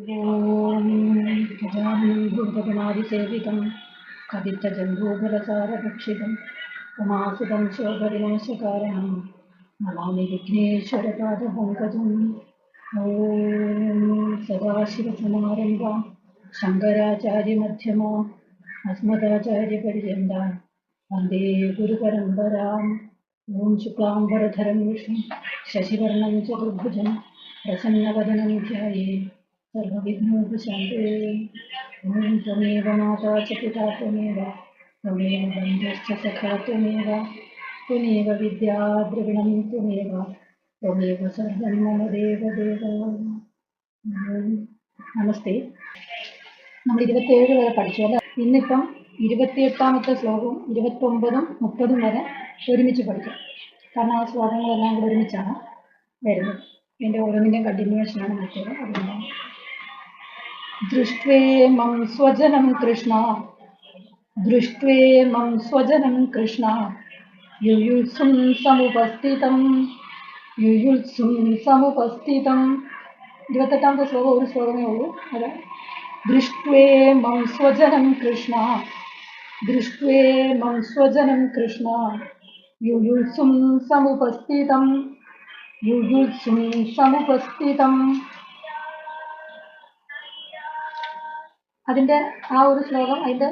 ॐ गजाननभूतगणादिसेवितं कथितजम्बूफलसारभक्षितम् उमासुतं शोभविनाशकारणं नमामि विघ्नेश्वरपादपङ्कजम्। ॐ सदाशिवसमारम्भां शङ्कराचार्यमध्यमा विष्णु शशिवर्णं चतुर्भुजं प्रसन्नवदनं सर्वविघ्नोपशान्ते ॐ त्वमेव माता च पिता त्वमेव त्वमेव बन्धश्च सखा त्वमेव त्वमेव विद्या द्रविणं त्वमेव त्वमेव सर्वं मम देवदेव നമസ്തേ നമ്മൾ ഇരുപത്തിയേഴ് വരെ പഠിച്ചു അല്ലേ ഇന്നിപ്പം ഇരുപത്തിയെട്ടാമത്തെ ശ്ലോകവും ഇരുപത്തൊമ്പതും മുപ്പതും വരെ ഒരുമിച്ച് പഠിക്കും കാരണം ആ ശ്ലോകങ്ങളെല്ലാം കൂടെ ഒരുമിച്ചാണ് വരുന്നത് ഇതിൻ്റെ ഓരോന്നിൻ്റെയും കണ്ടിന്യൂവേഷനാണ് മറ്റേത് അതുകൊണ്ടാണ് ദൃഷ്ട്വേമം സ്വജനം കൃഷ്ണ ദൃഷ്ട്വേമം സ്വജനം കൃഷ്ണ യുയുത്സും സമുപസ്ഥിതം യുയുത്സും സമുപസ്ഥിതം ഇരുപത്തെട്ടാമത്തെ ശ്ലോകം ഒരു ശ്ലോകമേ ഉള്ളൂ. അത്. ദൃഷ്ട്വേമം സ്വജനം കൃഷ്ണ। ദൃഷ്ട്വേമം സ്വജനം കൃഷ്ണ। യുയുത്സും സമുപസ്ഥിതം യുയുത്സും സമുപസ്ഥിതം അതിന്റെ ആ ഒരു ശ്ലോകം അതിന്റെ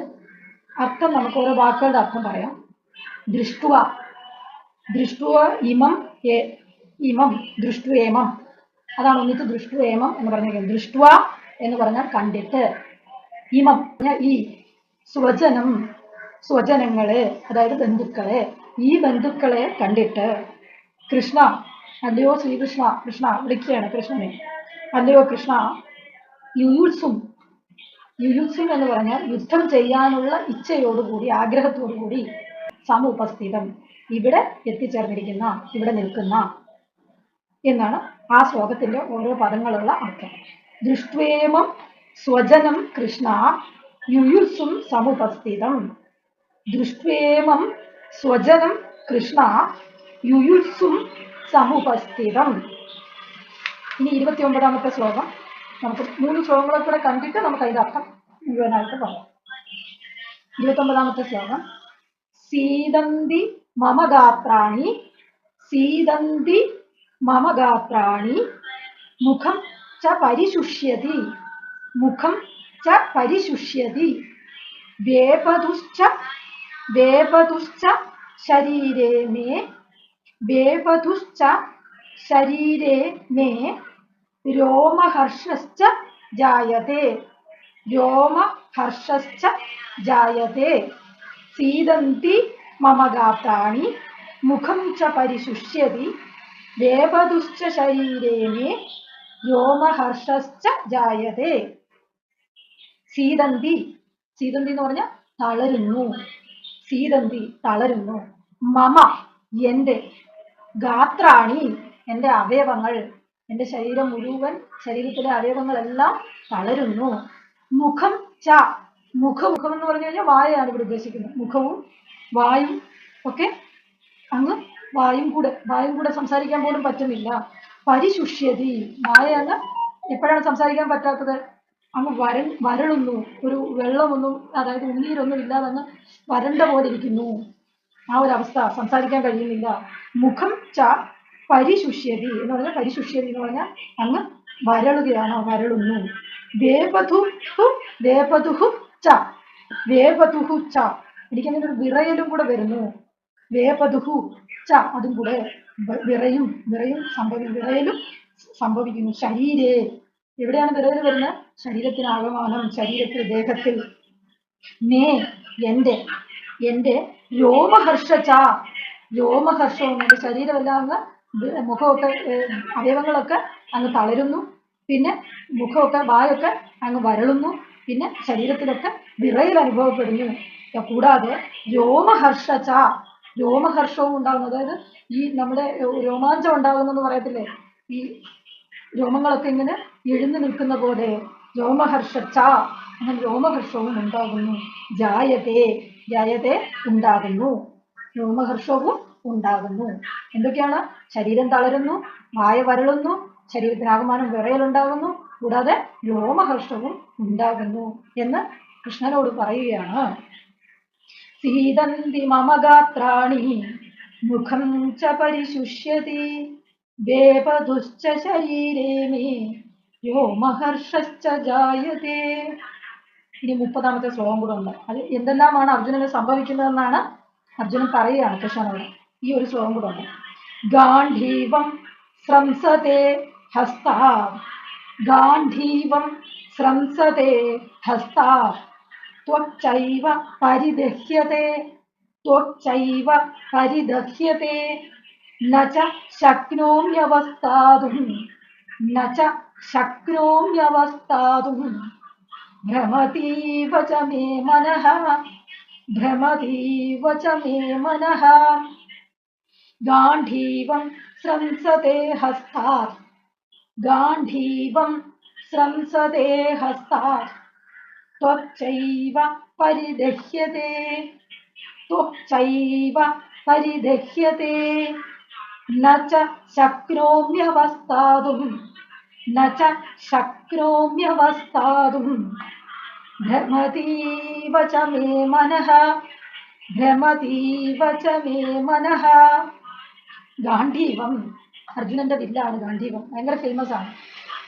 അർത്ഥം നമുക്ക് ഓരോ വാക്കുകളുടെ അർത്ഥം പറയാം. ദൃഷ്ടുവ. ദൃഷ്ടുവ ഇമം ഇമം ദൃഷ്ടുവേമം അതാണ് ഒന്നിച്ച് ദൃഷ്ടുവേമം എന്ന് പറഞ്ഞ ദൃഷ്ടുവ എന്ന് പറഞ്ഞാൽ കണ്ടിട്ട്. ഇമം ഈ സ്വജനം സ്വജനങ്ങളെ അതായത് ബന്ധുക്കളെ ഈ ബന്ധുക്കളെ കണ്ടിട്ട് കൃഷ്ണ അല്ലയോ ശ്രീകൃഷ്ണ കൃഷ്ണ വിളിക്കുകയാണ് കൃഷ്ണനെ. അല്ലയോ കൃഷ്ണ യുയുത്സും യുയുത്സും എന്ന് പറഞ്ഞാൽ യുദ്ധം ചെയ്യാനുള്ള ഇച്ഛയോടുകൂടി ആഗ്രഹത്തോടുകൂടി സമുപസ്ഥിതം ഇവിടെ എത്തിച്ചേർന്നിരിക്കുന്ന ഇവിടെ നിൽക്കുന്ന എന്നാണ് ആ ശ്ലോകത്തിന്റെ ഓരോ പദങ്ങളുള്ള അർത്ഥം. ദൃഷ്ട്വേമം സ്വജനം കൃഷ്ണ യുയുത്സും സമുപസ്ഥിതം ദൃഷ്ട്വേമം സ്വജനം കൃഷ്ണ യുയുത്സും സമുപസ്ഥിതം ഇനി ഇരുപത്തി ഒമ്പതാമത്തെ ശ്ലോകം. നമുക്ക് മൂന്ന് ശ്ലോകങ്ങളെ കൂടെ കണ്ടിട്ട് നമുക്ക് അതിന്റെ അർത്ഥം മുഴുവനായിട്ട് പറയാം ഇരുപത്തൊമ്പതാമത്തെ ശ്ലോകം സീതന്തി മമ ഗാത്രാണി സീതന്തി മമ ഗാത്രാണി മുഖം ച പരിശുഷ്യതി മുഖം ച പരിശുഷ്യതി വേപതുശ്ച വേപതുശ്ച ശരീരേ മേ വേപതുശ്ച ശരീരേ മേ രോമഹർഷശ്ച ജായത്തെ ഹർഷശ്ച ജായത്തെ സീദന്തി മമ ഗാത്രാണി. മുഖം ച പരിശുഷ്യതി. വേപതുശ്ച ശരീരേ മേ രോമഹർഷശ്ച ജായത്തെ സീതന്തി സീതന്തി എന്ന് പറഞ്ഞാൽ തളരുന്നു. സീതന്തി തളരുന്നു. മമ എന്റെ ഗാത്രാണി എന്റെ അവയവങ്ങൾ. എന്റെ ശരീരം മുഴുവൻ ശരീരത്തിലെ അവയവങ്ങളെല്ലാം തളരുന്നു. മുഖം ച മുഖം മുഖം എന്ന് പറഞ്ഞു കഴിഞ്ഞാൽ വായയാണ് ഇവിടെ ഉദ്ദേശിക്കുന്നത്. മുഖവും വായും ഒക്കെ അങ്ങ് വായും കൂടെ വായും കൂടെ സംസാരിക്കാൻ പോലും പറ്റുന്നില്ല. പരിശുഷ്യതി. വായയാണ് എപ്പോഴാണ് സംസാരിക്കാൻ പറ്റാത്തത്? അങ്ങ് വരൻ വരളുന്നു. ഒരു വെള്ളമൊന്നും അതായത് ഉണ്ണീരൊന്നും ഇല്ലാതെ അങ്ങ് വരണ്ട പോലെ ഇരിക്കുന്നു. ആ ഒരു അവസ്ഥ സംസാരിക്കാൻ കഴിയുന്നില്ല. മുഖം ച പരിശുഷ്യതി എന്ന് പറഞ്ഞാൽ പരിശുഷ്യതി എന്ന് പറഞ്ഞാൽ അങ്ങ് വരളുകയാണ് വരളുന്നു. വേപതു വേപതുഹു ച. വേപതുഹു ച. എനിക്കങ്ങനെ ഒരു വിറയലും കൂടെ വരുന്നു. വേപതുഹു ച. അതും കൂടെ വിറയും വിറയും സംഭവി വിറയലും സംഭവിക്കുന്നു. ശരീരേ. എവിടെയാണ് വിറയൽ വരുന്നത്? ശരീരത്തിന് ആകമാനം ശരീരത്തിൽ ദേഹത്തിൽ. മേ എന്റെ എന്റെ ച. രോമഹർഷവും എന്റെ ശരീരമെല്ലാം അങ്ങ് വി- മുഖമൊക്കെ അവയവങ്ങളൊക്കെ അങ്ങ് തളരുന്നു. പിന്നെ മുഖമൊക്കെ വായൊക്കെ അങ്ങ് വരളുന്നു. പിന്നെ ശരീരത്തിലൊക്കെ വിറയൽ അനുഭവപ്പെടുന്നു. കൂടാതെ രോമഹർഷ രോമഹർഷവും ഉണ്ടാകുന്നു. അതായത് ഈ നമ്മുടെ രോമാഞ്ചം രോമാഞ്ചം ഉണ്ടാകുന്നെന്ന് പറയത്തില്ലേ? ഈ രോമങ്ങളൊക്കെ ഇങ്ങനെ എഴുന്നു നിൽക്കുന്ന പോലെ രോമഹർഷ അങ്ങനെ രോമഹർഷവും ഉണ്ടാകുന്നു. ജായതേ ജായതേ ഉണ്ടാകുന്നു. രോമഹർഷവും ഉണ്ടാകുന്നു. എന്തൊക്കെയാണ്? ശരീരം തളരുന്നു വായ വരളുന്നു ശരീരത്തിനാകമാനം വിറയലുണ്ടാകുന്നു കൂടാതെ രോമഹർഷവും ഉണ്ടാകുന്നു എന്ന് കൃഷ്ണനോട് പറയുകയാണ്. സീതന്തി മമ ഗാത്രാണി മുഖം ച പരിശുഷ്യതി വേപതുശ്ച ശരീരേ മേ ഇനി മുപ്പതാമത്തെ ശ്ലോകം കൂടെ ഉണ്ട്. അത് എന്തെല്ലാമാണ് അർജുനന് സംഭവിക്കുന്നതെന്നാണ് അർജുനൻ പറയുകയാണ് കൃഷ്ണനോട്. ഈ ഒരു ശ്ലോകം കൂടെ ഉണ്ട് ഗാന്ധീവം സ്രംസത്തെ ഹസ്താ ഗാന്ധീവം സ്രംസത്തെ ഹസ്താ त्वच्चैव परिदह्यते त्वच्चैव परिदह्यते न च शक्नोम्यवस्थातुं न च शक्नोम्यवस्थातुं भ्रमतीव च मे मनः भ्रमतीव च मे मनः गान्धीवं स्रंसते हस्तात्। गान्धीवं स्रंसते हस्तात्। त्वच्चैव परिदह्यते। त्वच्चैव परिदह्यते। न च शक्रोम्यवस्तादं न च शक्रोम्यवस्तादुं भ्रमतीव च मे मनः। भ्रमतीव च मे मनः। ഗാന്ധീവം അർജുനന്റെ വില്ലാണ് ഗാന്ധീവം ഭയങ്കര ഫേമസ് ആണ്.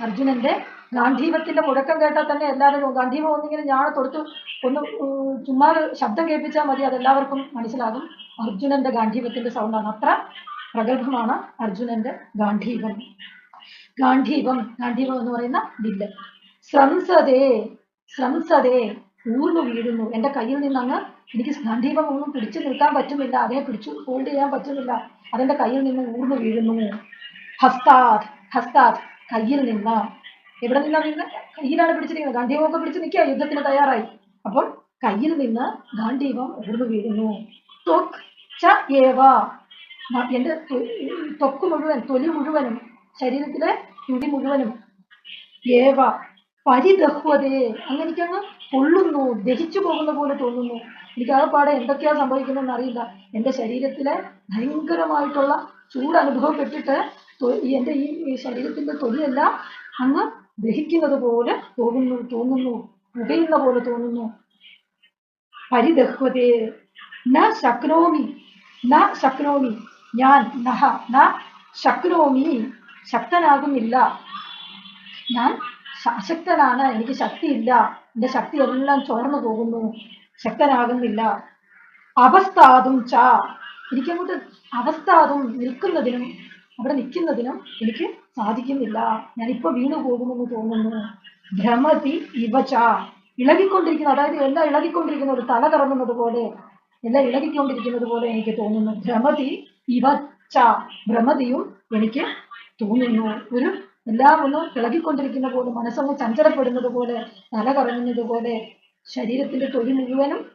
അർജുനന്റെ ഗാന്ധീവത്തിന്റെ മുഴക്കം കേട്ടാൽ തന്നെ എല്ലാവരും ഗാന്ധീവം ഒന്നിങ്ങനെ ഞാൻ തൊടുത്ത് ഒന്ന് ചുമ്മാ ശബ്ദം കേൾപ്പിച്ചാൽ മതി അതെല്ലാവർക്കും മനസ്സിലാകും. അർജുനന്റെ ഗാന്ധീവത്തിന്റെ സൗണ്ടാണ് അത്ര പ്രഗത്ഭമാണ് അർജുനന്റെ ഗാന്ധീവം ഗാന്ധീവം ഗാന്ധീവം എന്ന് പറയുന്ന വില്ല്. ശ്രംസതേ ശ്രംസതേ ഊർന്നു വീഴുന്നു. എന്റെ കയ്യിൽ നിന്നങ്ങ് എനിക്ക് ഗാന്ധീവം ഒന്നും പിടിച്ചു നിൽക്കാൻ പറ്റുന്നില്ല. അതിനെ പിടിച്ചു ഹോൾഡ് ചെയ്യാൻ പറ്റുന്നില്ല. അതെന്റെ കയ്യിൽ നിന്ന് ഊർന്നു വീഴുന്നു. ഹസ്താദ് ഹസ്താദ് കയ്യിൽ നിന്ന്. എവിടെ നിന്നാ നിന്ന് കയ്യിലാണ് പിടിച്ചിരിക്കുന്നത്. ഗാന്ധീവമൊക്കെ പിടിച്ച് നിൽക്കുക യുദ്ധത്തിന് തയ്യാറായി. അപ്പോൾ കയ്യിൽ നിന്ന് ഗാന്ധീവം ഊർന്നു വീഴുന്നു. ഏവ. എന്റെ തൊക്ക് മുഴുവൻ തൊലി മുഴുവനും ശരീരത്തിലെ തുടി മുഴുവനും ഏവ. പരിദഹ്വതേ. അങ്ങനെ എനിക്കങ്ങ് പൊള്ളുന്നു ദഹിച്ചു പോകുന്ന പോലെ തോന്നുന്നു. എനിക്ക് ആ പാടെ എന്തൊക്കെയാ സംഭവിക്കുന്നതെന്ന് അറിയില്ല. എന്റെ ശരീരത്തിലെ ഭയങ്കരമായിട്ടുള്ള ചൂട് അനുഭവപ്പെട്ടിട്ട് എന്റെ ഈ ശരീരത്തിന്റെ തൊലിയെല്ലാം അങ്ങ് ദഹിക്കുന്നത് പോലെ തോന്നുന്നു തോന്നുന്നു പുകയുന്ന പോലെ തോന്നുന്നു. പരിദഹ്വതേ ന ശക്നോമി ന ശക്നോമി ഞാൻ നഹ ന ശക്നോമി ശക്തനാകുന്നില്ല. ഞാൻ അശക്തനാണ്. എനിക്ക് ശക്തിയില്ല. എന്റെ ശക്തി എല്ലാം ചോർന്നു പോകുന്നു. ശക്തനാകുന്നില്ല. അവസ്ഥാതും ച. എനിക്കങ്ങോട്ട് അവസ്ഥാതും നിൽക്കുന്നതിനും അവിടെ നിൽക്കുന്നതിനും എനിക്ക് സാധിക്കുന്നില്ല. ഞാനിപ്പൊ വീണു പോകുമെന്ന് തോന്നുന്നു. ഭ്രമതി ഇവച ഇളകിക്കൊണ്ടിരിക്കുന്ന. അതായത് എല്ലാം ഇളകിക്കൊണ്ടിരിക്കുന്ന. ഒരു തല കറങ്ങുന്നത് പോലെ എല്ലാം ഇളകിക്കൊണ്ടിരിക്കുന്നത് പോലെ എനിക്ക് തോന്നുന്നു. ഭ്രമതി ഇവച്ച ഭ്രമതിയും എനിക്ക് തോന്നുന്നു. ഒരു എല്ലാം ഒന്ന് ഇളകിക്കൊണ്ടിരിക്കുന്ന പോലെ മനസ്സൊന്ന് ചഞ്ചലപ്പെടുന്നത് പോലെ തല കറങ്ങുന്നത് പോലെ ശരീരത്തിന്റെ തൊലി മുഴുവനും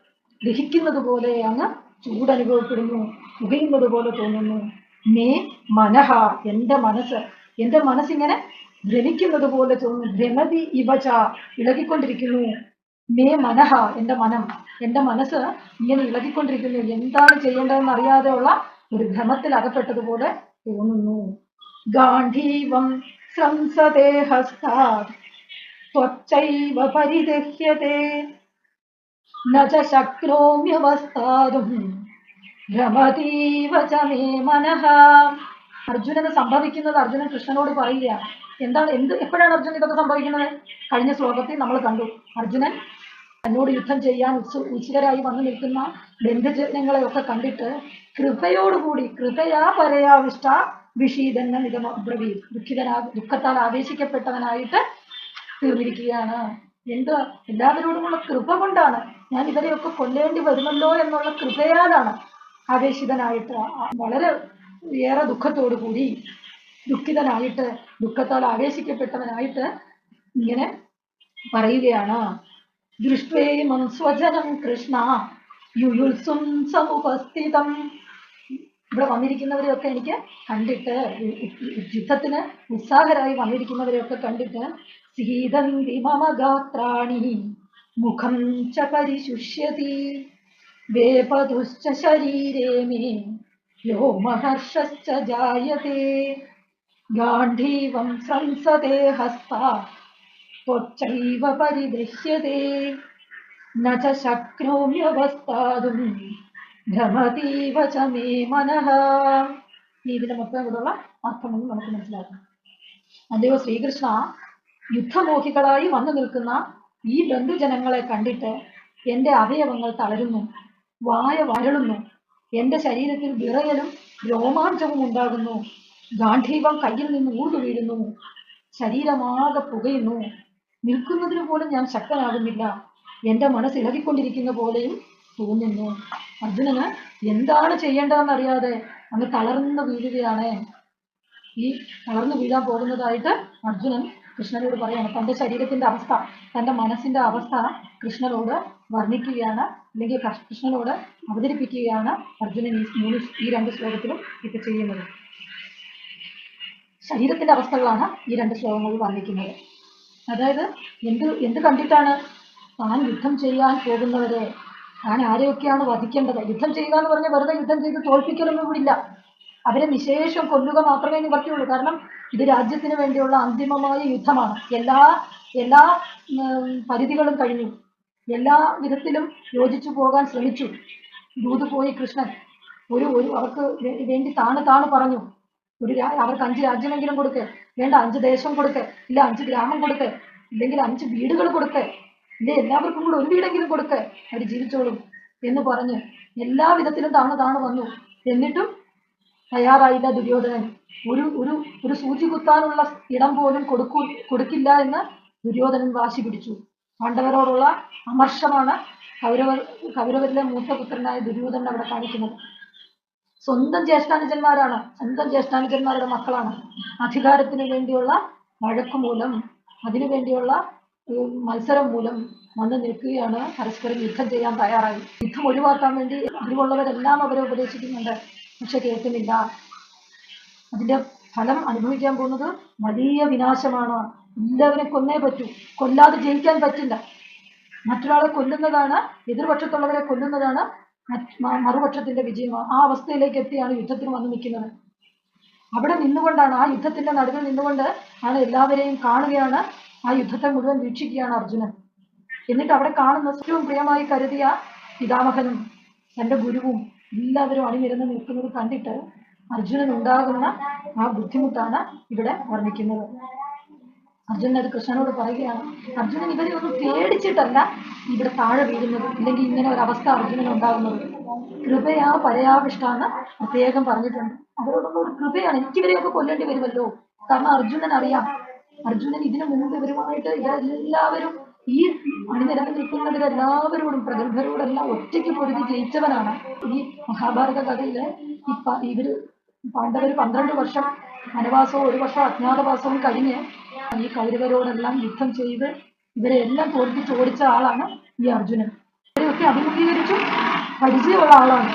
ദഹിക്കുന്നത് പോലെ അങ്ങ് ചൂടനുഭവപ്പെടുന്നു പുകയുന്നത് പോലെ തോന്നുന്നു. മേ മനഹ എന്റെ മനസ്സ്. എന്റെ മനസ്സിങ്ങനെ ഭ്രമിക്കുന്നത് പോലെ തോന്നുന്നു. ഭ്രമതി ഇവച ഇളകിക്കൊണ്ടിരിക്കുന്നു. മേ മനഹ എന്റെ മനം. എന്റെ മനസ്സ് ഇങ്ങനെ ഇളകിക്കൊണ്ടിരിക്കുന്നു. എന്താണ് ചെയ്യേണ്ടതെന്ന് അറിയാതെയുള്ള ഒരു ഭ്രമത്തിൽ അകപ്പെട്ടതുപോലെ തോന്നുന്നു. ഗാന്ധീവം സംസതേ ഹസ്താത് त्वच्चैव परिदह्यते न च शक्नोम्यवस्थातुं ഭ്രമതീവ ച മേ മനഃ അർജുനന് സംഭവിക്കുന്നത് അർജുനൻ കൃഷ്ണനോട് പറയുകയാണ് എന്താണ് എന്ത് എപ്പോഴാണ് അർജുനൻ ഇതൊക്കെ സംഭവിക്കുന്നത് കഴിഞ്ഞ ശ്ലോകത്തിൽ നമ്മൾ കണ്ടു അർജുനൻ തന്നോട് യുദ്ധം ചെയ്യാൻ ഉത്സു ഉത്സുകരായി വന്നു നിൽക്കുന്ന ബന്ധുജനങ്ങളെയൊക്കെ കണ്ടിട്ട് കൃപയോടുകൂടി കൃപയാ പരയാവിഷ്ട വിഷീതന്ന നിഗമബ്രവീ ദുഃഖിതനാ ദുഃഖത്താൽ ആവേശിക്കപ്പെട്ടവനായിട്ട് തീർന്നിരിക്കുകയാണ്. എന്ത് എല്ലാവരോടുമുള്ള കൃപ കൊണ്ടാണ് ഞാൻ ഇവരെയൊക്കെ കൊല്ലേണ്ടി വരുമല്ലോ എന്നുള്ള കൃപയാലാണ് ആവേശിതനായിട്ട് വളരെ ഏറെ ദുഃഖത്തോടു കൂടി ദുഃഖിതനായിട്ട് ദുഃഖത്താൽ ആവേശിക്കപ്പെട്ടവനായിട്ട് ഇങ്ങനെ പറയുകയാണ്. ദൃഷ്ടേമം സ്വജനം കൃഷ്ണ യുയുത്സും സമുപസ്ഥിതം. ഇവിടെ വന്നിരിക്കുന്നവരെയൊക്കെ എനിക്ക് കണ്ടിട്ട് യുദ്ധത്തിന് ഉത്സാഹരായി വന്നിരിക്കുന്നവരെയൊക്കെ കണ്ടിട്ട് സീതന്തി മമ ഗാത്രാണി മുഖം ച പരിശുഷ്യതി വേപതുശ്ച ശരീരേ മേ വ്യോമഹർഷശ്ച ജായതേ ഗാന്ധീവം സംസതേ ഹസ്താ त्वच्चैव പരിദൃശ്യതേ न च ഭ്രമതീവ ച മനഃ ഇതിന്റെ മൊത്തം കൂടെയുള്ള അർത്ഥമൊന്നും നമുക്ക് മനസ്സിലാക്കാം. അതേ ശ്രീകൃഷ്ണ യുദ്ധമോഹികളായി വന്നു നിൽക്കുന്ന ഈ ബന്ധുജനങ്ങളെ കണ്ടിട്ട് എന്റെ അവയവങ്ങൾ തളരുന്നു വായ വരളുന്നു എന്റെ ശരീരത്തിൽ വിറയലും രോമാഞ്ചവും ഉണ്ടാകുന്നു ഗാന്ധീവം കയ്യിൽ നിന്ന് ഊർന്നു വീഴുന്നു ശരീരമാകെ പുകയുന്നു. നിൽക്കുന്നതിന് പോലും ഞാൻ ശക്തനാകുന്നില്ല. എന്റെ മനസ്സ് ഇളകിക്കൊണ്ടിരിക്കുന്ന പോലെയും തോന്നുന്നു. അർജുനന് എന്താണ് ചെയ്യേണ്ടതെന്ന് അറിയാതെ അങ്ങ് തളർന്നു വീഴുകയാണ്. ഈ തളർന്നു വീഴാൻ പോകുന്നതായിട്ട് അർജുനൻ കൃഷ്ണനോട് പറയാണ് തന്റെ ശരീരത്തിന്റെ അവസ്ഥ തന്റെ മനസ്സിന്റെ അവസ്ഥ കൃഷ്ണനോട് വർണിക്കുകയാണ്. അല്ലെങ്കിൽ കൃഷ്ണനോട് അവതരിപ്പിക്കുകയാണ് അർജുനൻ ഈ മൂന്ന് ഈ രണ്ട് ശ്ലോകത്തിലും ഇപ്പൊ ചെയ്യുന്നത്. ശരീരത്തിന്റെ അവസ്ഥകളാണ് ഈ രണ്ട് ശ്ലോകങ്ങളിൽ വർണിക്കുന്നത്. അതായത് എന്ത് എന്ത് കണ്ടിട്ടാണ് താൻ യുദ്ധം ചെയ്യാൻ പോകുന്നവരെ താൻ ആരെയൊക്കെയാണ് വധിക്കേണ്ടത്? യുദ്ധം ചെയ്യുക എന്ന് പറഞ്ഞാൽ വെറുതെ യുദ്ധം ചെയ്ത് തോൽപ്പിക്കലൊന്നും ഇല്ല അവരെ നിശേഷം കൊല്ലുക മാത്രമേ നിവർത്തിയുള്ളൂ കാരണം ഇത് രാജ്യത്തിന് വേണ്ടിയുള്ള അന്തിമമായ യുദ്ധമാണ്. എല്ലാ എല്ലാ പരിധികളും കഴിഞ്ഞു. എല്ലാ വിധത്തിലും യോജിച്ചു പോകാൻ ശ്രമിച്ചു. ദൂത് പോയി കൃഷ്ണൻ. ഒരു ഒരു അവർക്ക് വേണ്ടി താണു താണ് പറഞ്ഞു. ഒരു അവർക്ക് അഞ്ച് രാജ്യമെങ്കിലും കൊടുക്ക്. വേണ്ട അഞ്ച് ദേശം കൊടുക്ക്. ഇല്ല അഞ്ച് ഗ്രാമം കൊടുക്ക്. ഇല്ലെങ്കിൽ അഞ്ച് വീടുകൾ കൊടുക്ക്. ഇല്ല എല്ലാവർക്കും കൂടെ ഒരു വീടെങ്കിലും കൊടുക്ക്. അവർ ജീവിച്ചോളും എന്ന് പറഞ്ഞ് എല്ലാ വിധത്തിലും താണു താണു വന്നു. എന്നിട്ടും തയ്യാറായില്ല ദുര്യോധനൻ. ഒരു ഒരു ഒരു സൂചി കുത്താനുള്ള ഇടം പോലും കൊടുക്കൂ കൊടുക്കില്ല എന്ന് ദുര്യോധനൻ വാശി പിടിച്ചു. പാണ്ഡവരോടുള്ള അമർഷമാണ് കൗരവർ കൗരവരിലെ മൂത്തപുത്രനായ ദുര്യോധനൻ അവിടെ കാണിക്കുന്നത്. സ്വന്തം ജ്യേഷ്ഠാനുജന്മാരാണ്. സ്വന്തം ജ്യേഷ്ഠാനുജന്മാരുടെ മക്കളാണ്. അധികാരത്തിന് വേണ്ടിയുള്ള വഴക്കുമൂലം അതിനു വേണ്ടിയുള്ള മത്സരം മൂലം വന്ന് നിൽക്കുകയാണ്. പരസ്പരം യുദ്ധം ചെയ്യാൻ തയ്യാറായി. യുദ്ധം ഒഴിവാക്കാൻ വേണ്ടി അറിവുള്ളവരെല്ലാം അവരെ ഉപദേശിക്കുന്നുണ്ട്. പക്ഷെ കേൾക്കുന്നില്ല. അതിന്റെ ഫലം അനുഭവിക്കാൻ പോകുന്നത് വലിയ വിനാശമാണ്. എല്ലാവരെ കൊന്നേ പറ്റൂ. കൊല്ലാതെ ജയിക്കാൻ പറ്റില്ല. മറ്റൊരാളെ കൊല്ലുന്നതാണ് എതിർപക്ഷത്തുള്ളവരെ കൊല്ലുന്നതാണ് മറുപക്ഷത്തിന്റെ വിജയം. ആ അവസ്ഥയിലേക്ക് എത്തിയാണ് യുദ്ധത്തിന് വന്ന് നിൽക്കുന്നത്. അവിടെ നിന്നുകൊണ്ടാണ് ആ യുദ്ധത്തിന്റെ നടുവിൽ നിന്നുകൊണ്ട് ആണ് എല്ലാവരെയും കാണുകയാണ് ആ യുദ്ധത്തെ മുഴുവൻ വീക്ഷിക്കുകയാണ് അർജുനൻ. എന്നിട്ട് അവിടെ കാണുന്ന ഏറ്റവും പ്രിയമായി കരുതിയ പിതാമഹനും തന്റെ ഗുരുവും എല്ലാവരും അണിനിരന്ന് നിൽക്കുന്നത് കണ്ടിട്ട് അർജുനൻ ഉണ്ടാകുന്ന ആ ബുദ്ധിമുട്ടാണ് ഇവിടെ വർണിക്കുന്നത്. അർജുനൻ അത് കൃഷ്ണനോട് പറയുകയാണ് അർജുനൻ ഇവരെ ഒന്ന് പേടിച്ചിട്ടല്ല ഇവിടെ താഴെ വീഴുന്നത് അല്ലെങ്കിൽ ഇങ്ങനെ ഒരു അവസ്ഥ അർജുനൻ ഉണ്ടാകുന്നത്. കൃപയാ പരയാവിഷ്ടാന്ന് പ്രത്യേകം പറഞ്ഞിട്ടുണ്ട്. അവരോടുള്ള ഒരു കൃപയാണ്. എനിക്ക് ഇവരെയൊക്കെ കൊല്ലേണ്ടി വരുമല്ലോ. കാരണം അർജുനൻ അറിയാം അർജുനൻ ഇതിനു മുമ്പ് ഇവരുമായിട്ട് ഇവരെല്ലാവരും ഈ അണിനിരന്ന് നിൽക്കുന്നവരെല്ലാവരോടും പ്രഗത്ഭരോടെല്ലാം ഒറ്റയ്ക്ക് പൊരുതി ജയിച്ചവനാണ് ഈ മഹാഭാരത കഥയിൽ. ഈ ഇവർ പാണ്ഡവർ പന്ത്രണ്ട് വർഷം വനവാസവും ഒരു വർഷം അജ്ഞാതവാസവും കഴിഞ്ഞ് ഈ കൗരവരോടെല്ലാം യുദ്ധം ചെയ്ത് ഇവരെ എല്ലാം തോൽപ്പിച്ച് ഓടിച്ച ആളാണ് ഈ അർജുനൻ. ഇവരെയൊക്കെ അഭിമുഖീകരിച്ചു പരിചയമുള്ള ആളാണ്.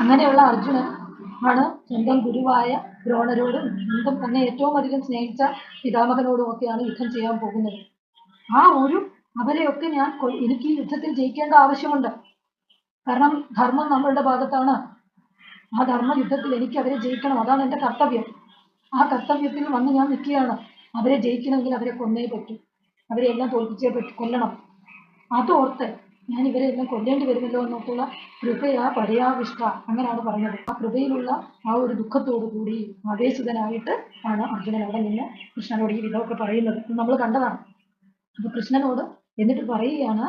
അങ്ങനെയുള്ള അർജുനൻ ആണ്. സ്വന്തം ഗുരുവായ ദ്രോണരോടും സ്വന്തം തന്നെ ഏറ്റവും അധികം സ്നേഹിച്ച പിതാമകനോടും ഒക്കെയാണ് യുദ്ധം ചെയ്യാൻ പോകുന്നത്. ആ ഒരു അവരെയൊക്കെ ഞാൻ എനിക്ക് യുദ്ധത്തിൽ ജയിക്കേണ്ട ആവശ്യമുണ്ട്. കാരണം ധർമ്മം നമ്മളുടെ ഭാഗത്താണ്. ആ ധർമ്മ യുദ്ധത്തിൽ എനിക്ക് അവരെ ജയിക്കണം. അതാണ് എന്റെ കർത്തവ്യം. ആ കർത്തവ്യത്തിൽ വന്ന് ഞാൻ നിൽക്കുകയാണ്. അവരെ ജയിക്കണമെങ്കിൽ അവരെ കൊന്നേ പറ്റൂ. അവരെ എല്ലാം തോൽപ്പിച്ചേ പറ്റൂ. കൊല്ലണം. അതോർത്ത് ഞാൻ ഇവരെ എല്ലാം കൊല്ലേണ്ടി വരുമല്ലോ എന്നൊക്കെയുള്ള കൃപയാ പരയാവിഷ്ട അങ്ങനെയാണ് പറഞ്ഞത് ആ കൃപയിലുള്ള ആ ഒരു ദുഃഖത്തോടു കൂടി ആവേശിതനായിട്ട് ആണ് അർജുനൻ അവിടെ നിന്ന് കൃഷ്ണനോട് ഈ വിധമൊക്കെ പറയുന്നത്. നമ്മൾ കണ്ടതാണ്. അപ്പൊ കൃഷ്ണനോട് എന്നിട്ട് പറയുകയാണ്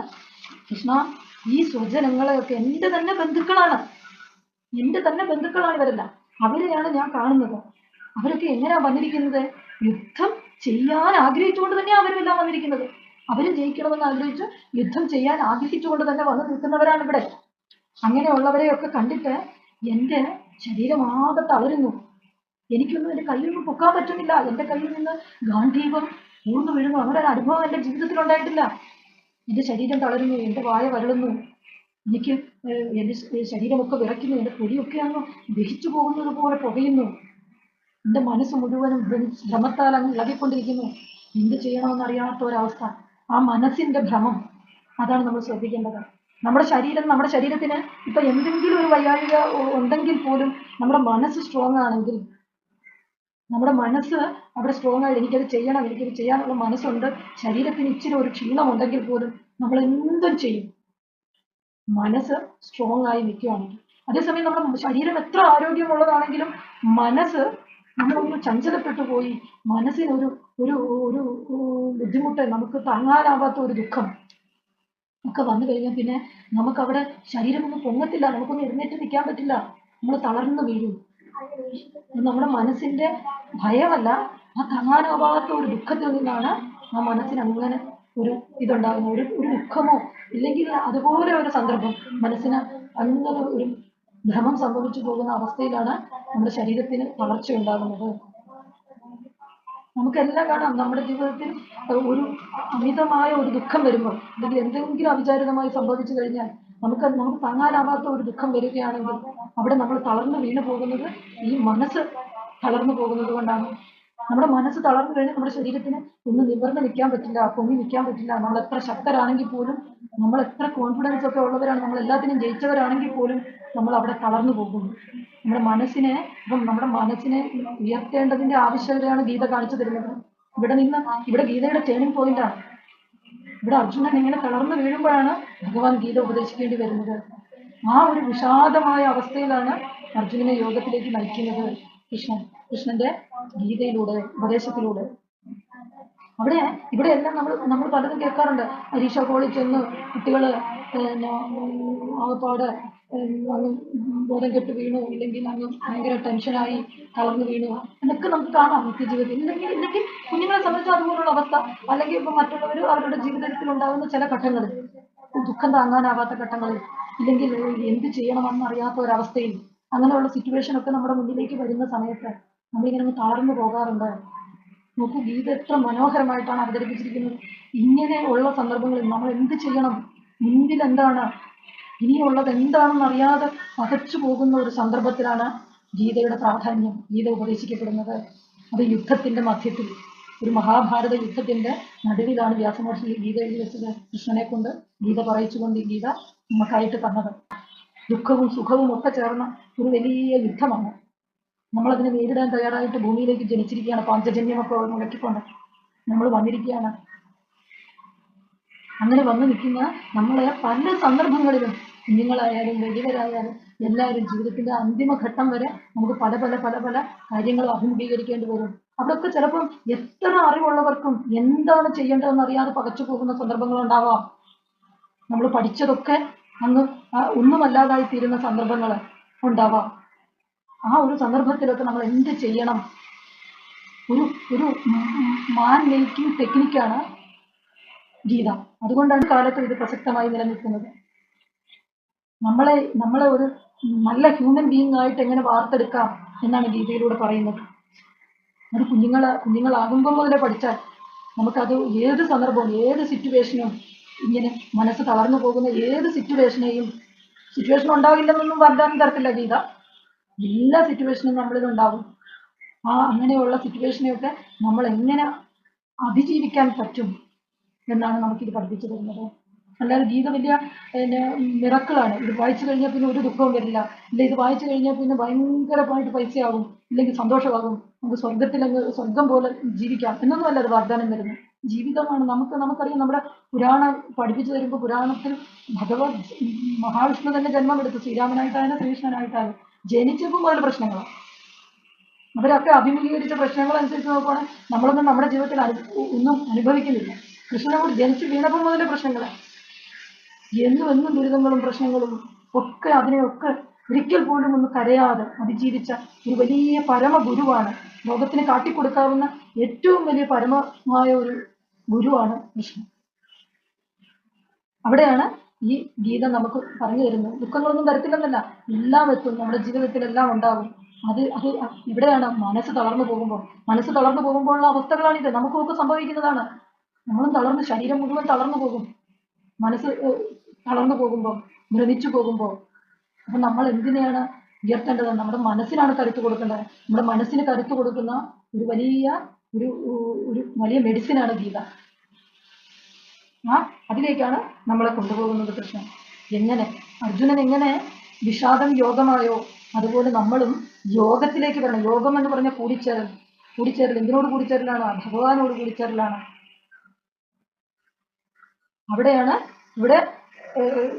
കൃഷ്ണ ഈ സ്വജനങ്ങളെയൊക്കെ എന്റെ തന്നെ ബന്ധുക്കളാണ്. എന്റെ തന്നെ ബന്ധുക്കളാണ് ഇവരെല്ലാം. അവരെയാണ് ഞാൻ കാണുന്നത്. അവരൊക്കെ എങ്ങനെയാ വന്നിരിക്കുന്നത്? യുദ്ധം ചെയ്യാൻ ആഗ്രഹിച്ചുകൊണ്ട് തന്നെയാണ് അവരെല്ലാം വന്നിരിക്കുന്നത്. അവരും ജയിക്കണമെന്ന് ആഗ്രഹിച്ച്. യുദ്ധം ചെയ്യാൻ ആഗ്രഹിച്ചുകൊണ്ട് തന്നെ വന്നു നിൽക്കുന്നവരാണ് ഇവിടെ. അങ്ങനെയുള്ളവരെയൊക്കെ കണ്ടിട്ട് എന്റെ ശരീരമാകെ തളരുന്നു. എനിക്കൊന്നും എന്റെ കയ്യിൽ നിന്ന് പൊക്കാൻ പറ്റുന്നില്ല. എന്റെ കയ്യിൽ നിന്ന് ഗാന്ധീപം ഊർന്നു വീഴുന്നു. അങ്ങനെ ഒരു അനുഭവം എന്റെ ജീവിതത്തിൽ ഉണ്ടായിട്ടില്ല എന്റെ ശരീരം തളരുന്നു. എന്റെ വായ വരളുന്നു. എനിക്ക് എന്റെ ശരീരമൊക്കെ വിറയ്ക്കുന്നു. എന്റെ പൊടിയൊക്കെ അങ്ങ് ദഹിച്ചു പോകുന്നത് പോലെ പുകയുന്നു. എന്റെ മനസ്സ് മുഴുവനും ഭ്രം- ഭ്രമത്താൽ അങ്ങ് ഇളകിക്കൊണ്ടിരിക്കുന്നു. എന്ത് ചെയ്യണമെന്ന് അറിയാത്ത ഒരവസ്ഥ. ആ മനസ്സിന്റെ ഭ്രമം. അതാണ് നമ്മൾ ശ്രദ്ധിക്കേണ്ടത്. നമ്മുടെ ശരീരം നമ്മുടെ ശരീരത്തിന് ഇപ്പൊ എന്തെങ്കിലും ഒരു വൈകാരിക ഉണ്ടെങ്കിൽ പോലും നമ്മുടെ മനസ്സ് സ്ട്രോങ് ആണെങ്കിൽ നമ്മുടെ മനസ്സ് അവിടെ സ്ട്രോങ് ആയി എനിക്കത് ചെയ്യണം എനിക്കത് ചെയ്യാനുള്ള മനസ്സുണ്ട് ശരീരത്തിന് ഇച്ചിരി ഒരു ക്ഷീണം ഉണ്ടെങ്കിൽ പോലും നമ്മൾ എന്തും ചെയ്യും. മനസ്സ് സ്ട്രോങ് ആയി നിൽക്കുകയാണെങ്കിൽ. അതേസമയം നമ്മുടെ ശരീരം എത്ര ആരോഗ്യമുള്ളതാണെങ്കിലും മനസ്സ് നമ്മളൊന്ന് ചഞ്ചലപ്പെട്ടു പോയി മനസ്സിനൊരു ഒരു ഒരു ബുദ്ധിമുട്ട് നമുക്ക് താങ്ങാനാവാത്ത ഒരു ദുഃഖം ഒക്കെ വന്നു കഴിഞ്ഞാൽ പിന്നെ നമുക്ക് അവിടെ ശരീരമൊന്നും പൊങ്ങത്തില്ല നമുക്കൊന്നും എഴുന്നേറ്റ് നിൽക്കാൻ പറ്റില്ല. നമ്മൾ തളർന്നു വീഴും. നമ്മുടെ മനസ്സിന്റെ ഭയമല്ല. ആ താങ്ങാനാവാത്ത ഒരു ദുഃഖത്തിൽ നിന്നാണ് ആ മനസ്സിന് അങ്ങനെ ഒരു ഇതുണ്ടാകുന്നത്. ഒരു ഒരു ദുഃഖമോ ഇല്ലെങ്കിൽ അതുപോലെ ഒരു സന്ദർഭം. മനസ്സിന് അങ്ങനെ ഒരു ഭ്രമം സംഭവിച്ചു പോകുന്ന അവസ്ഥയിലാണ് നമ്മുടെ ശരീരത്തിന് തളർച്ച ഉണ്ടാകുന്നത്. നമുക്കെല്ലാം കാണാം. നമ്മുടെ ജീവിതത്തിൽ ഒരു അമിതമായ ഒരു ദുഃഖം വരുമ്പോൾ അല്ലെങ്കിൽ എന്തെങ്കിലും അവിചാരിതമായി സംഭവിച്ചു കഴിഞ്ഞാൽ നമുക്ക് നമുക്ക് താങ്ങാനാവാത്ത ഒരു ദുഃഖം വരികയാണെങ്കിൽ അവിടെ നമ്മൾ തളർന്നു വീണു പോകുന്നത് ഈ മനസ്സ് തളർന്നു പോകുന്നത് കൊണ്ടാണ്. നമ്മുടെ മനസ്സ് തളർന്നു കഴിഞ്ഞാൽ നമ്മുടെ ശരീരത്തിന് ഒന്ന് നിവർന്ന് നിൽക്കാൻ പറ്റില്ല പൊങ്ങി നിൽക്കാൻ പറ്റില്ല. നമ്മൾ എത്ര ശക്തരാണെങ്കിൽ പോലും നമ്മൾ എത്ര കോൺഫിഡൻസ് ഒക്കെ ഉള്ളവരാണ് നമ്മൾ എല്ലാത്തിനും ജയിച്ചവരാണെങ്കിൽ പോലും നമ്മൾ അവിടെ തളർന്നു പോകുന്നു. നമ്മുടെ മനസ്സിനെ ഇപ്പം നമ്മുടെ മനസ്സിനെ ഉയർത്തേണ്ടതിന്റെ ആവശ്യകതയാണ് ഗീത കാണിച്ചു തരുന്നത്. ഇവിടെ നിന്ന് ഇവിടെ ഗീതയുടെ ടേണിംഗ് ആണ്. ഇവിടെ അർജുനൻ ഇങ്ങനെ തളർന്നു വീഴുമ്പോഴാണ് ഭഗവാൻ ഗീത ഉപദേശിക്കേണ്ടി വരുന്നത്. ആ ഒരു വിഷാദമായ അവസ്ഥയിലാണ് അർജുനനെ യോഗത്തിലേക്ക് നയിക്കുന്നത് കൃഷ്ണൻ. കൃഷ്ണന്റെ ഗീതയിലൂടെ ഉപദേശത്തിലൂടെ. അവിടെ ഇവിടെ എല്ലാം നമ്മൾ നമ്മൾ പലതും കേൾക്കാറുണ്ട്. പരീക്ഷ കോളിൽ ചെന്ന് കുട്ടികൾ ആകപ്പാട് ബോധം കെട്ട് വീണു. ഇല്ലെങ്കിൽ അങ്ങ് ഭയങ്കര ടെൻഷനായി തളർന്നു വീണു. എന്നൊക്കെ നമുക്ക് കാണാം നിത്യജീവിതത്തിൽ. ഇല്ലെങ്കിൽ ഇല്ലെങ്കിൽ കുഞ്ഞുങ്ങളെ സംബന്ധിച്ച് അതുപോലുള്ള അവസ്ഥ. അല്ലെങ്കിൽ ഇപ്പം മറ്റുള്ളവർ അവരുടെ ജീവിതത്തിൽ ഉണ്ടാകുന്ന ചില ഘട്ടങ്ങൾ. ദുഃഖം താങ്ങാനാവാത്ത ഘട്ടങ്ങൾ. ഇല്ലെങ്കിൽ എന്ത് ചെയ്യണമെന്ന് അറിയാത്ത ഒരവസ്ഥയിൽ. അങ്ങനെയുള്ള സിറ്റുവേഷൻ ഒക്കെ നമ്മുടെ മുന്നിലേക്ക് വരുന്ന സമയത്ത് നമ്മളിങ്ങനെ തളർന്നു പോകാറുണ്ട്? നോക്കൂ ഗീത എത്ര മനോഹരമായിട്ടാണ് അവതരിപ്പിച്ചിരിക്കുന്നത്. ഇങ്ങനെ ഉള്ള സന്ദർഭങ്ങളിൽ നമ്മൾ എന്ത് ചെയ്യണം? മുൻപിൽ എന്താണ്? ഇനിയുള്ളത് എന്താണെന്ന് അറിയാതെ പകച്ചു പോകുന്ന ഒരു സന്ദർഭത്തിലാണ് ഗീതയുടെ പ്രാധാന്യം. ഗീത ഉപദേശിക്കപ്പെടുന്നത്. അത് യുദ്ധത്തിന്റെ മധ്യത്തിൽ ഒരു മഹാഭാരത യുദ്ധത്തിന്റെ നടുവിലാണ് വ്യാസമഹർഷി ഗീത എഴുതി വെച്ചത് കൃഷ്ണനെ കൊണ്ട്. ഗീത പറയിച്ചുകൊണ്ട് ഗീത നമുക്കായിട്ട് തന്നത്. ദുഃഖവും സുഖവും ഒക്കെ ചേർന്ന ഒരു വലിയ യുദ്ധമാണ്. നമ്മളതിനെ നേരിടാൻ തയ്യാറായിട്ട് ഭൂമിയിലേക്ക് ജനിച്ചിരിക്കുകയാണ്. പാഞ്ചജന്യമൊക്കെ മുടക്കിക്കൊണ്ട് നമ്മൾ വന്നിരിക്കുകയാണ്. അങ്ങനെ വന്നു നിൽക്കുന്ന നമ്മളെ പല സന്ദർഭങ്ങളിലും കുഞ്ഞുങ്ങളായാലും വലിയവരായാലും എല്ലാവരും ജീവിതത്തിന്റെ അന്തിമഘട്ടം വരെ നമുക്ക് പല പല പല പല കാര്യങ്ങളും അഭിമുഖീകരിക്കേണ്ടി വരും. അവിടെയൊക്കെ ചിലപ്പം എത്ര അറിവുള്ളവർക്കും എന്താണ് ചെയ്യേണ്ടതെന്ന് അറിയാതെ പകച്ചു പോകുന്ന സന്ദർഭങ്ങൾ ഉണ്ടാവാം. നമ്മൾ പഠിച്ചതൊക്കെ അങ്ങ് ഒന്നുമല്ലാതായി തീരുന്ന സന്ദർഭങ്ങൾ ഉണ്ടാവാം. ആ ഒരു സന്ദർഭത്തിലൊക്കെ നമ്മൾ എന്ത് ചെയ്യണം? ഒരു ഒരു മാൻ മേക്കിംഗ് ടെക്നിക്കാണ് ഗീത. അതുകൊണ്ടാണ് കാലത്ത് ഇത് പ്രസക്തമായി നിലനിൽക്കുന്നത്. നമ്മളെ നമ്മളെ ഒരു നല്ല ഹ്യൂമൻ ബീങ് ആയിട്ട് എങ്ങനെ വാർത്തെടുക്കാം എന്നാണ് ഗീതയിലൂടെ പറയുന്നത്. അത് കുഞ്ഞുങ്ങളെ കുഞ്ഞുങ്ങളാകുമ്പോൾ മുതലേ പഠിച്ചാൽ നമുക്കത് ഏത് സന്ദർഭവും ഏത് സിറ്റുവേഷനും ഇങ്ങനെ മനസ്സ് തളർന്നു പോകുന്ന ഏത് സിറ്റുവേഷനെയും സിറ്റുവേഷൻ ഉണ്ടാവില്ലെന്നൊന്നും വാഗ്ദാനം തരത്തില്ല ഗീത. എല്ലാ സിറ്റുവേഷനും നമ്മളിൽ ഉണ്ടാവും. ആ അങ്ങനെയുള്ള സിറ്റുവേഷനെയൊക്കെ നമ്മൾ എങ്ങനെ അതിജീവിക്കാൻ പറ്റും എന്നാണ് നമുക്കിത് പഠിപ്പിച്ചു തരുന്നത്. അല്ലാതെ ഗീത വലിയ പിന്നെ മിറക്കിളാണ്. ഇത് വായിച്ചു കഴിഞ്ഞാൽ പിന്നെ ഒരു ദുഃഖവും വരില്ല. ഇല്ല ഇത് വായിച്ചു കഴിഞ്ഞാൽ പിന്നെ ഭയങ്കരമായിട്ട് പൈസയാകും ഇല്ലെങ്കിൽ സന്തോഷമാകും. നമുക്ക് സ്വർഗത്തിൽ അങ്ങ് സ്വർഗം പോലെ ജീവിക്കാം. എന്നൊന്നുമല്ല അത് വാഗ്ദാനം വരുന്നത് ജീവിതമാണ്. നമുക്ക് നമുക്കറിയാം നമ്മുടെ പുരാണം പഠിപ്പിച്ചു തരുമ്പോൾ പുരാണത്തിൽ ഭഗവത് മഹാവിഷ്ണു തന്നെ ജന്മമെടുത്തു. ശ്രീരാമനായിട്ടായാലും ശ്രീകൃഷ്ണനായിട്ടായാലും. ജനിച്ചപ്പോൾ മുതൽ പ്രശ്നങ്ങളാണ് അവരൊക്കെ അഭിമുഖീകരിച്ച പ്രശ്നങ്ങൾ അനുസരിച്ച് നോക്കുവാണെങ്കിൽ നമ്മളൊന്നും നമ്മുടെ ജീവിതത്തിൽ ഒന്നും അനുഭവിക്കുന്നില്ല. കൃഷ്ണനോട് ജനിച്ചു വീണപ്പോൾ മുതലേ പ്രശ്നങ്ങളാണ് എന്നും എന്നും ദുരിതങ്ങളും പ്രശ്നങ്ങളും ഒക്കെ അതിനെയൊക്കെ ഒരിക്കൽ പോലും ഒന്ന് കരയാതെ അതിജീവിച്ച ഒരു വലിയ പരമ ഗുരുവാണ് ലോകത്തിന് കാട്ടിക്കൊടുക്കാവുന്ന ഏറ്റവും വലിയ പരമമായ ഒരു ഗുരുവാണ് കൃഷ്ണൻ. അവിടെയാണ് ഈ ഗീത നമുക്ക് പറഞ്ഞു തരുന്നു. ദുഃഖങ്ങളൊന്നും വരത്തില്ലെന്നല്ല എല്ലാം എത്തും. നമ്മുടെ ജീവിതത്തിൽ എല്ലാം ഉണ്ടാകും അത് അത് ഇവിടെയാണ് മനസ്സ് തളർന്നു പോകുമ്പോൾ. മനസ്സ് തളർന്നു പോകുമ്പോഴുള്ള അവസ്ഥകളാണിത് നമുക്കൊക്കെ സംഭവിക്കുന്നതാണ്. നമ്മളും തളർന്ന് ശരീരം മുഴുവൻ തളർന്നു പോകും. മനസ്സ് തളർന്നു പോകുമ്പോൾ ഭ്രമിച്ചു പോകുമ്പോൾ. അപ്പൊ നമ്മൾ എന്തിനെയാണ് ഉയർത്തേണ്ടത്? നമ്മുടെ മനസ്സിനാണ് കരുത്ത് കൊടുക്കേണ്ടത്. നമ്മുടെ മനസ്സിന് കരുത്ത് കൊടുക്കുന്ന ഒരു വലിയ ഒരു ഒരു വലിയ മെഡിസിനാണ് ഗീത. ആ അതിലേക്കാണ് നമ്മളെ കൊണ്ടുപോകുന്നത് കൃഷ്ണൻ. എങ്ങനെ? അർജുനൻ എങ്ങനെ വിഷാദം യോഗമായോ? അതുപോലെ നമ്മളും യോഗത്തിലേക്ക് വരണം. യോഗം എന്ന് പറഞ്ഞ കൂടിച്ചേരൽ. കൂടിച്ചേരൽ എന്തിനോട് കൂടിച്ചേരലാണ്? ഭഗവാനോട് കൂടിച്ചേരലാണ്. അവിടെയാണ് ഇവിടെ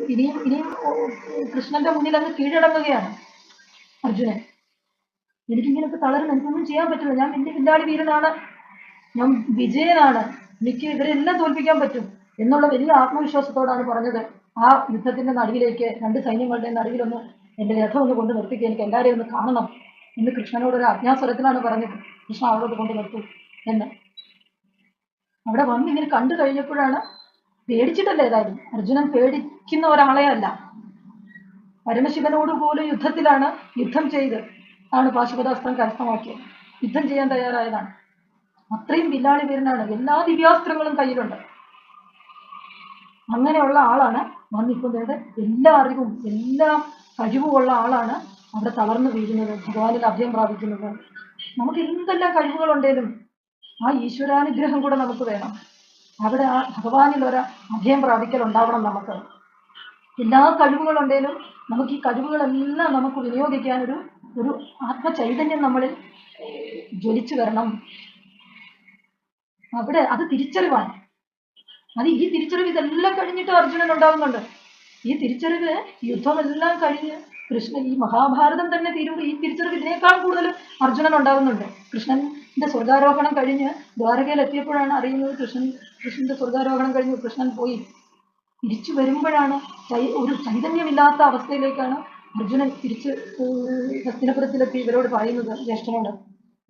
ഇനിയും ഇനിയും കൃഷ്ണന്റെ മുന്നിൽ അങ്ങ് കീഴടങ്ങുകയാണ് അർജുനൻ. എനിക്കിങ്ങനൊക്കെ തളരുന്നു എനിക്കൊന്നും ചെയ്യാൻ പറ്റില്ല. ഞാൻ വലിയ വില്ലാളി വീരനാണ്. ഞാൻ വിജയനാണ്. എനിക്ക് ഇവരെല്ലാം തോൽപ്പിക്കാൻ പറ്റും. എന്നുള്ള വലിയ ആത്മവിശ്വാസത്തോടാണ് പറഞ്ഞത്. ആ യുദ്ധത്തിന്റെ നടുവിലേക്ക് രണ്ട് സൈന്യങ്ങളുടെ നടുവിലൊന്ന് എന്റെ രഥം ഒന്ന് കൊണ്ട് നിർത്തിക്കുക എനിക്ക് എല്ലാവരെയും ഒന്ന് കാണണം എന്ന് കൃഷ്ണനോട് ഒരു അജ്ഞാസ്വരത്തിലാണ് പറഞ്ഞത്. കൃഷ്ണ അവളോട് കൊണ്ട് നിർത്തൂ എന്ന്. അവിടെ വന്ന് ഇങ്ങനെ കണ്ടു കഴിഞ്ഞപ്പോഴാണ് പേടിച്ചിട്ടല്ല ഏതായാലും? അർജുനൻ പേടിക്കുന്ന ഒരാളെ അല്ല. പരമശിവനോട് പോലും യുദ്ധത്തിലാണ് യുദ്ധം ചെയ്ത് ആണ് പാശുപതാസ്ത്രം കരസ്ഥമാക്കിയത്. യുദ്ധം ചെയ്യാൻ തയ്യാറായതാണ്. അത്രയും വില്ലാളി വീരനാണ്. എല്ലാ ദിവ്യാസ്ത്രങ്ങളും കയ്യിലുണ്ട്. അങ്ങനെയുള്ള ആളാണ് വന്നിക്കുന്നത് എല്ലാ അറിവും എല്ലാ കഴിവുമുള്ള ആളാണ് അവിടെ തളർന്നു വീഴുന്നത് ഭഗവാനിൽ അഭയം പ്രാപിക്കുന്നത്. നമുക്ക് എന്തെല്ലാം കഴിവുകളുണ്ടേലും ആ ഈശ്വരാനുഗ്രഹം കൂടെ നമുക്ക് വേണം. അവിടെ ആ ഭഗവാനിൽ ഒരു അഭയം പ്രാപിക്കൽ ഉണ്ടാവണം നമുക്ക്. എല്ലാ കഴിവുകളുണ്ടേലും നമുക്ക് ഈ കഴിവുകളെല്ലാം നമുക്ക് വിനിയോഗിക്കാൻ ഒരു ഒരു ആത്മചൈതന്യം നമ്മളിൽ ജ്വലിച്ചു വരണം. അവിടെ അത് തിരിച്ചറിവാണ് അത് ഈ തിരിച്ചറിവ് ഇതെല്ലാം കഴിഞ്ഞിട്ട് അർജുനൻ ഉണ്ടാവുന്നുണ്ട്. ഈ തിരിച്ചറിവ് യുദ്ധമെല്ലാം കഴിഞ്ഞ് കൃഷ്ണൻ ഈ മഹാഭാരതം തന്നെ തീരുമ്പോൾ ഈ തിരിച്ചറിവ് ഇതിനേക്കാൾ കൂടുതൽ അർജുനൻ ഉണ്ടാവുന്നുണ്ട്. കൃഷ്ണന്റെ സ്വർഗാരോഹണം കഴിഞ്ഞ് ദ്വാരകയിൽ എത്തിയപ്പോഴാണ് അറിയുന്നത് കൃഷ്ണൻ കൃഷ്ണന്റെ സ്വർഗാരോഹണം കഴിഞ്ഞ് കൃഷ്ണൻ പോയി. തിരിച്ചു വരുമ്പോഴാണ് ഒരു ചൈതന്യമില്ലാത്ത അവസ്ഥയിലേക്കാണ് അർജുനൻ തിരിച്ച് ഹസ്തിനപുരത്തിലെത്തി. ഇവരോട് പറയുന്നത് ജ്യേഷ്ഠനോട്.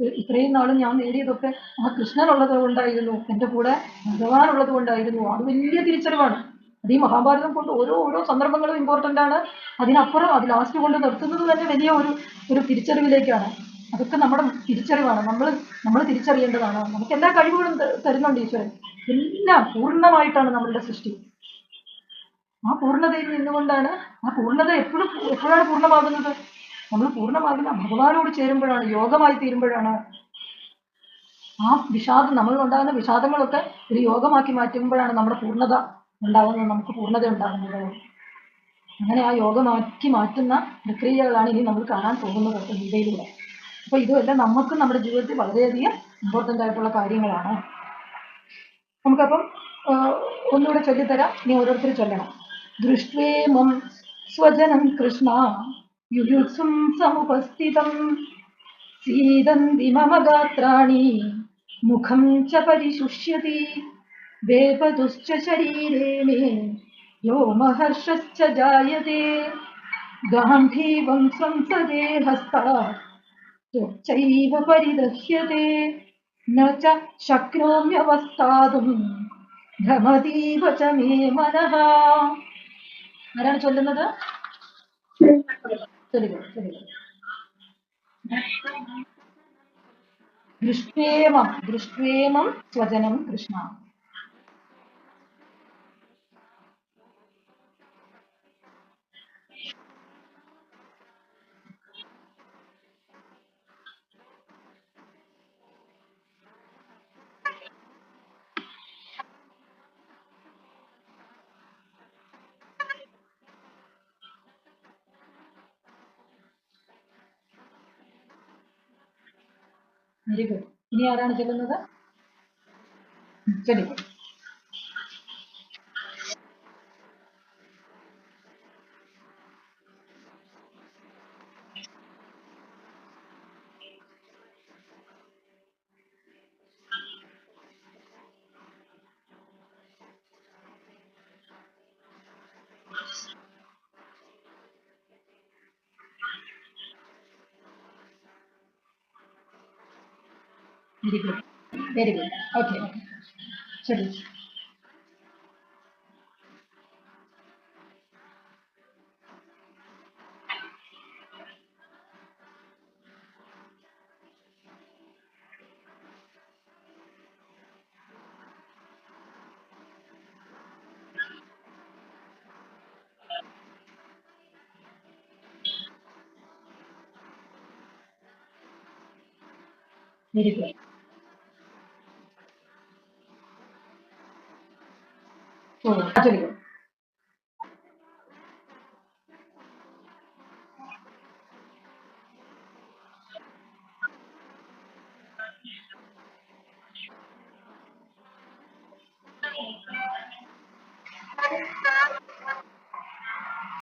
ഇത്രയും നാളും ഞാൻ നേടിയതൊക്കെ ആ കൃഷ്ണനുള്ളത് കൊണ്ടായിരുന്നു എന്റെ കൂടെ ഭഗവാൻ ഉള്ളത് കൊണ്ടായിരുന്നു അത് വലിയ തിരിച്ചറിവാണ്. അത് ഈ മഹാഭാരതം കൊണ്ട് ഓരോ ഓരോ സന്ദർഭങ്ങളും ഇമ്പോർട്ടന്റ് ആണ്. അതിനപ്പുറം അത് ലാസ്റ്റ് കൊണ്ട് നിർത്തുന്നത് തന്നെ വലിയ ഒരു ഒരു തിരിച്ചറിവിലേക്കാണ്. അതൊക്കെ നമ്മുടെ തിരിച്ചറിവാണ്. നമ്മൾ നമ്മൾ തിരിച്ചറിയേണ്ടതാണ്. നമുക്ക് എല്ലാ കഴിവുകളും തരുന്നുണ്ട് ഈശ്വരൻ. എല്ലാം പൂർണമായിട്ടാണ് നമ്മളുടെ സൃഷ്ടി. ആ പൂർണതയിൽ നിന്നുകൊണ്ടാണ് ആ പൂർണത എപ്പോഴും എപ്പോഴാണ് പൂർണമാകുന്നത്? നമ്മൾ പൂർണമാകുന്ന ഭഗവാനോട് ചേരുമ്പോഴാണ് യോഗമായി തീരുമ്പോഴാണ് ആ വിഷാദം നമ്മളിൽ ഉണ്ടാകുന്ന വിഷാദങ്ങളൊക്കെ ഒരു യോഗമാക്കി മാറ്റുമ്പോഴാണ് നമ്മുടെ പൂർണത ഉണ്ടാകുന്നത് നമുക്ക് പൂർണത ഉണ്ടാകുന്നത്. അങ്ങനെ ആ യോഗമാക്കി മാറ്റുന്ന പ്രക്രിയകളാണ് ഇനി നമ്മൾ കാണാൻ പോകുന്നത് ഗീതയിലൂടെ. അപ്പൊ ഇതുമെല്ലാം നമുക്ക് നമ്മുടെ ജീവിതത്തിൽ വളരെയധികം ഇമ്പോർട്ടന്റ് ആയിട്ടുള്ള കാര്യങ്ങളാണ്. നമുക്കപ്പം ഒന്നുകൂടെ ചൊല്ലിത്തരാം. ഇനി ഓരോരുത്തർ ചൊല്ലണം. ദൃഷ്ടേമം സ്വജനം കൃഷ്ണ युयुत्सुं समुपस्थितं सीदन्ति मम गात्राणि। मुखं च परिशुष्यति। वेपतुश्च शरीरे मे यो महर्षश्च जायते संसदे त्वच्चैव परिदह्यते। न च ആരാണ് ചൊല്ലുന്നത്? ചൊല്ലുക ചൊല്ലുക ദൃഷ്ട്വേമം ദൃഷ്ട്വേമം സ്വജനം കൃഷ്ണ. വെരി ഗുഡ് ഇനി ആരാണ് ചൊല്ലുന്നത്? ചൊല്ലുക Very good. Very good. Okay. Chalo. Very good.